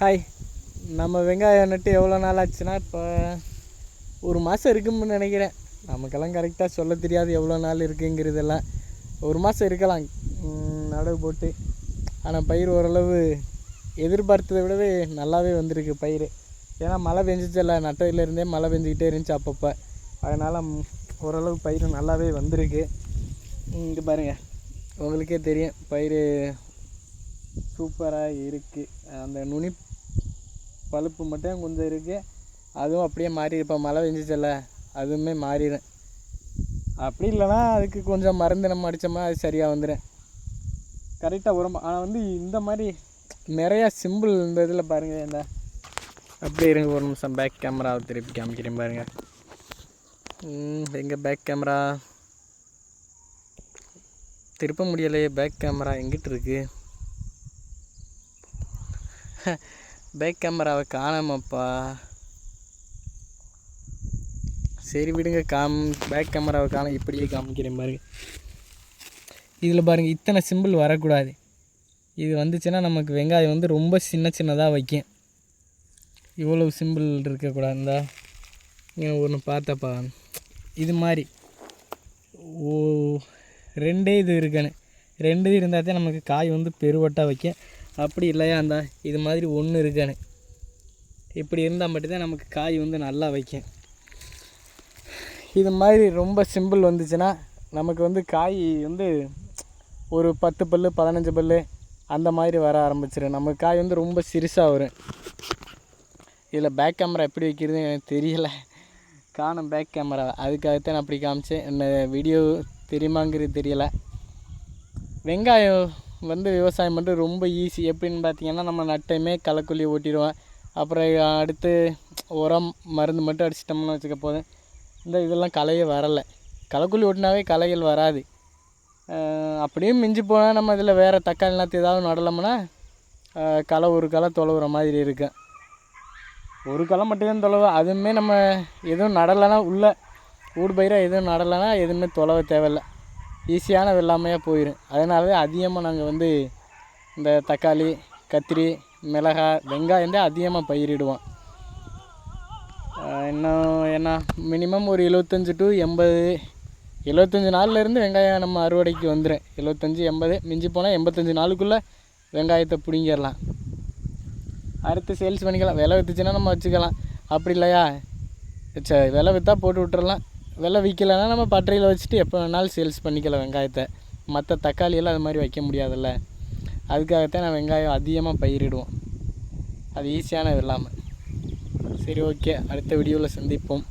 Hi நம்ம வெங்காயம் நட்டு எவ்வளோ நாள் ஆச்சுன்னா இப்போ ஒரு மாதம் இருக்கும்னு நினைக்கிறேன். நமக்கெல்லாம் கரெக்டாக சொல்ல தெரியாது எவ்வளோ நாள் இருக்குங்கிறதெல்லாம். ஒரு மாதம் இருக்கலாம். நடவு போட்டு. ஆனால் பயிர் ஓரளவு எதிர்பார்த்ததை விடவே நல்லாவே வந்திருக்கு பயிர் ஏன்னா மழை பெஞ்சிச்சல நட்டதுலேருந்தே மழை பெஞ்சிக்கிட்டே இருந்துச்சு அப்பப்போ. அதனால் ஓரளவு பயிர் நல்லாவே வந்திருக்கு. இங்கே பாருங்கள் உங்களுக்கே தெரியும் பயிர் சூப்பராக இருக்குது அந்த நுனி பழுப்பு மட்டும் கொஞ்சம் இருக்குது அதுவும் அப்படியே மாறி இப்போ மழை பெஞ்சிச்சல்ல அதுவுமே மாறிடும் அப்படி இல்லைன்னா அதுக்கு கொஞ்சம் மருந்து நம்ம அடித்தோம்னா அது சரியாக வந்துடும் கரெக்டாக உரம் ஆனால் வந்து இந்த மாதிரி நிறையா சிம்பிள் இந்த இதில் பாருங்கள் இந்த அப்படியே இருங்க ஒரு நிமிஷம் பேக் கேமரா திருப்பி காமிக்கிறேன் பாருங்கள் எங்கள் பேக் கேமரா திருப்ப முடியலையே பேக் கேமரா எங்கிட்டு இருக்குது பேக் கேமராவை காணாமப்பா. சரி விடுங்க காம் பேக் கேமராவை காண இப்படியே காமிக்கிறேன் பாருங்க. இதில் பாருங்கள் இத்தனை சிம்பிள் வரக்கூடாது. இது வந்துச்சுன்னா நமக்கு வெங்காயம் வந்து ரொம்ப சின்ன சின்னதாக வைக்கும். இவ்வளவு சிம்பிள் இருக்கக்கூடாது இருந்தால் ஒன்று பார்த்தப்பா. இது மாதிரி. ஓ ரெண்டே இது இருக்கணும். ரெண்டு இது இருந்தால் தான் நமக்கு காய் வந்து பெருவட்டாக வைக்கும். அப்படி இல்லையா அந்த இது மாதிரி ஒன்று இருக்கானு இப்படி இருந்தால் மட்டும்தான் நமக்கு காய் வந்து நல்லா வைக்கும். இது மாதிரி ரொம்ப சிம்பிள் வந்துச்சுன்னா நமக்கு வந்து காய் வந்து ஒரு பத்து பல் பதினஞ்சு பல் அந்த மாதிரி வர ஆரம்பிச்சிடும் நமக்கு காய் வந்து ரொம்ப சிறுசாக வரும். இதில் பேக் கேமரா எப்படி வைக்கிறது எனக்கு தெரியலை. காணும் பேக் கேமரா அதுக்காகத்தான் நான் அப்படி காமிச்சேன். என்ன வீடியோ தெரியுமாங்கிறது தெரியலை. வெங்காயம் வந்து விவசாயம் பண்ணுறது ரொம்ப ஈஸி எப்படின்னு பார்த்தீங்கன்னா நம்ம நட்டையுமே களைக்கொல்லி ஓட்டிடுவோம். அப்புறம் அடுத்து உரம் மருந்து மட்டும் அடிச்சிட்டோம்னு வச்சுக்க போதும். இந்த இதெல்லாம் களையே வரலை. களைக்கொல்லி ஓட்டினாவே களைகள் வராது. அப்படியும் மிஞ்சி போனால் நம்ம இதில் வேறு தக்காளி நாற்று ஏதாவது நடலம்னா களை ஒரு களை தொலைவுற மாதிரி இருக்கும் ஒரு களை மட்டும்தான் தொலைவு. அதுவுமே நம்ம எதுவும் நடலைன்னா உள்ள ஊடு பயிராக எதுவும் நடலைன்னா எதுவுமே தொலைவ தேவையில்ல. ஈஸியான வெள்ளாமையாக போயிடும் அதனால தான் அதிகமாக நாங்கள் வந்து இந்த தக்காளி கத்திரி மிளகாய் வெங்காயம் தான் அதிகமாக பயிரிடுவோம். இன்னும் என்ன மினிமம் ஒரு எழுபத்தஞ்சு டு எண்பது எழுபத்தஞ்சி நாள்லேருந்து வெங்காயம் நம்ம அறுவடைக்கு வந்துடும் எழுபத்தஞ்சி எண்பது மிஞ்சி போனால் எண்பத்தஞ்சு நாளுக்குள்ளே வெங்காயத்தை பிடிங்கிடலாம். அடுத்து சேல்ஸ் பண்ணிக்கலாம். விலை விற்றுச்சுன்னா நம்ம வச்சுக்கலாம். அப்படி இல்லையா? சரி விலை விற்றா போட்டு விட்டுறலாம். விலை விற்கலைன்னா நம்ம பட்டறையில் வச்சுட்டு எப்போ வேணாலும் சேல்ஸ் பண்ணிக்கலாம் வெங்காயத்தை. மற்ற தக்காளியெல்லாம் அது மாதிரி வைக்க முடியாதுல்ல. அதுக்காகத்தான் நான் வெங்காயம் அதிகமாக பயிரிடுவோம். அது ஈஸியான இல்லாமல் சரி ஓகே அடுத்த வீடியோவில் சந்திப்போம்.